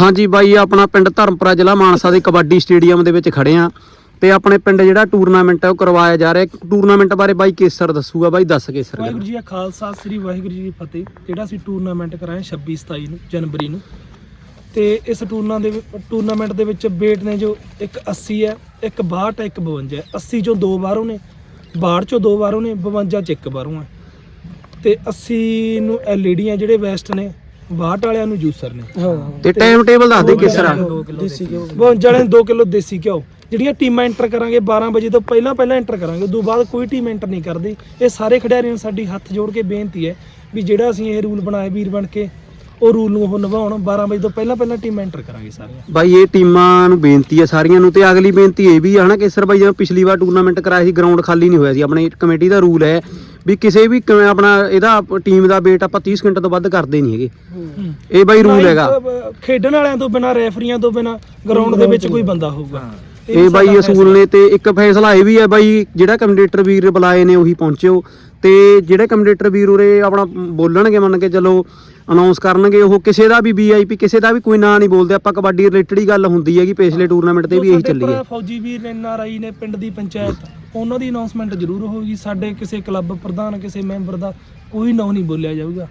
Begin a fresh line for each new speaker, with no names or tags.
ਹਾਂਜੀ ਬਾਈ ਆਪਣਾ ਪਿੰਡ ਧਰਮਪੁਰਾ ਜ਼ਿਲ੍ਹਾ ਮਾਨਸਾ ਦੇ ਕਬੱਡੀ ਸਟੇਡੀਅਮ ਦੇ ਵਿੱਚ ਖੜੇ ਆ ਤੇ ਆਪਣੇ ਪਿੰਡ ਜਿਹੜਾ ਟੂਰਨਾਮੈਂਟ ਹੈ ਉਹ ਕਰਵਾਇਆ ਜਾ ਰਿਹਾ ਟੂਰਨਾਮੈਂਟ ਬਾਰੇ ਬਾਈ ਕੇਸਰ ਦੱਸੂਗਾ ਬਾਈ, ਦੱਸ ਕੇਸਰ
ਵਾਹਿਗੁਰੂ ਜੀ ਕਾ ਖਾਲਸਾ, ਸ੍ਰੀ ਵਾਹਿਗੁਰੂ ਜੀ ਕੀ ਫਤਿਹ। ਜਿਹੜਾ ਅਸੀਂ ਟੂਰਨਾਮੈਂਟ ਕਰਾਇਆ 26 27 ਨੂੰ, ਜਨਵਰੀ ਨੂੰ। ਤੇ ਇਸ ਟੂਰਨਾ ਦੇ ਟੂਰਨਾਮੈਂਟ ਦੇ ਵਿੱਚ ਵੇਟ ਨੇ ਜੋ ਇੱਕ 80 ਹੈ, ਇੱਕ 62 ਹੈ, ਇੱਕ 52 ਹੈ। 80 ਚੋਂ ਦੋ ਬਾਹਰੋਂ ਨੇ 62 ਚੋਂ ਦੋ ਬਾਹਰੋਂ ਨੇ 52 ਚ ਇੱਕ ਬਾਹਰੋਂ ਹੈ। ਤੇ 80 ਨੂੰ ਐਲਈਡੀ ਆ ਜਿਹੜੇ ਵੈਸਟ ਨੇ 62 ਵਾਲਿਆਂ ਨੂੰ ਜੂਸਰ ਨੇ।
ਤੇ ਟਾਈਮ ਟੇਬਲ ਦੱਸ ਦੇ ਕੇਸਰ
ਦੇਸੀ ਘਿਓ। 52 ਵਾਲਿਆਂ ਨੂੰ 2 ਕਿਲੋ ਦੇਸੀ ਘਿਓ। ਜਿਹੜੀਆਂ ਟੀਮਾਂ ਐਂਟਰ ਕਰਾਂਗੇ 12 ਵਜੇ ਤੋਂ ਪਹਿਲਾਂ ਪਹਿਲਾਂ ਐਂਟਰ ਕਰਾਂਗੇ ਉਦੋਂ ਬਾਅਦ ਕੋਈ ਟੀਮ ਐਂਟਰ ਨਹੀਂ ਕਰਦੀ। ਇਹ ਸਾਰੇ ਖਿਡਾਰੀਆਂ ਨੂੰ ਸਾਡੀ ਹੱਥ ਜੋੜ ਕੇ ਬੇਨਤੀ ਹੈ ਵੀ ਜਿਹੜਾ ਅਸੀਂ ਇਹ ਰੂਲ ਬਣਾਏ ਵੀਰ ਬਣ ਕੇ ਉਹ ਰੂਲ ਨੂੰ ਉਹ ਨਿਭਾਉਣ। 12 ਵਜੇ ਤੋਂ ਪਹਿਲਾਂ ਪਹਿਲਾਂ ਟੀਮ ਐਂਟਰ ਕਰਾਂਗੇ ਸਾਰੀਆਂ।
ਬਾਈ ਇਹ ਟੀਮਾਂ ਨੂੰ ਬੇਨਤੀ ਹੈ ਸਾਰੀਆਂ ਨੂੰ ਤੇ ਅਗਲੀ ਬੇਨਤੀ ਇਹ ਵੀ ਹੈ ਹਨਾ ਕੇਸਰ ਬਾਈ ਜਿਵੇਂ ਪਿਛਲੀ ਵਾਰ ਟੂਰਨਾਮੈਂਟ ਕਰਾਇਆ ਸੀ ਗਰਾਊਂਡ ਖਾਲੀ ਨਹੀਂ ਹੋਇਆ ਸੀ। ਆਪਣੇ ਕਮੇਟੀ ਦਾ ਰੂਲ ਹੈ ਵੀ ਕਿਸੇ ਵੀ ਕਿਵੇਂ ਆਪਣਾ ਇਹਦਾ ਟੀਮ ਦਾ ਵੇਟ ਆਪਾਂ 30 ਸਕਿੰਟ ਤੋਂ ਵੱਧ ਕਰਦੇ ਨਹੀਂ ਹੈਗੇ। ਇਹ ਬਾਈ ਰੂਲ ਹੈਗਾ।
ਖੇਡਣ ਵਾਲਿਆਂ ਤੋਂ ਬਿਨਾ ਰੈਫਰੀਆਂ ਤੋਂ ਬਿਨਾ ਗਰਾਊਂਡ ਦੇ ਵਿੱਚ ਕੋਈ ਬੰਦਾ ਹੋਊਗਾ।
ਇਹ ਬਾਈ ਅਸੂਲ ਨੇ ਤੇ ਇੱਕ ਫੈਸਲਾ ਇਹ ਵੀ ਹੈ ਬਾਈ ਜਿਹੜਾ ਕਮੈਂਡੇਟਰ ਵੀਰ ਬੁਲਾਏ ਨੇ ਉਹੀ ਪਹੁੰਚਿਓ। ਤੇ ਜਿਹੜੇ ਕਮੈਂਡੇਟਰ ਵੀਰ ਉਰੇ ਆਪਣਾ ਬੋਲਣਗੇ ਮੰਨ ਕੇ ਚਲੋ ਅਨਾਉਂਸ ਕਰਨਗੇ ਉਹ ਕਿਸੇ ਦਾ ਵੀ ਵੀਆਈਪੀ ਕਿਸੇ ਦਾ ਵੀ ਕੋਈ ਨਾਂ ਨਹੀਂ ਬੋਲਦੇ। ਆਪਾਂ ਕਬੱਡੀ ਰਿਲੇਟਡ ਹੀ ਗੱਲ ਹੁੰਦੀ ਹੈਗੀ ਪਿਛਲੇ ਟੂਰਨਾਮੈਂਟ ਤੇ ਵੀ ਇਹੀ ਚੱਲੀ ਹੈ।
ਫੌਜੀ ਵੀਰ ਨੇ ਐਨਆਰਆਈ ਨੇ ਪਿੰਡ ਦੀ ਪੰਚਾਇਤ। ਉਹਨਾਂ ਦੀ ਅਨਾਉਂਸਮੈਂਟ ਜ਼ਰੂਰ ਹੋਊਗੀ, ਸਾਡੇ ਕਿਸੇ ਕਲੱਬ ਪ੍ਰਧਾਨ, ਕਿਸੇ ਮੈਂਬਰ ਦਾ ਕੋਈ ਨਾਂ ਨਹੀਂ ਬੋਲਿਆ ਜਾਊਗਾ।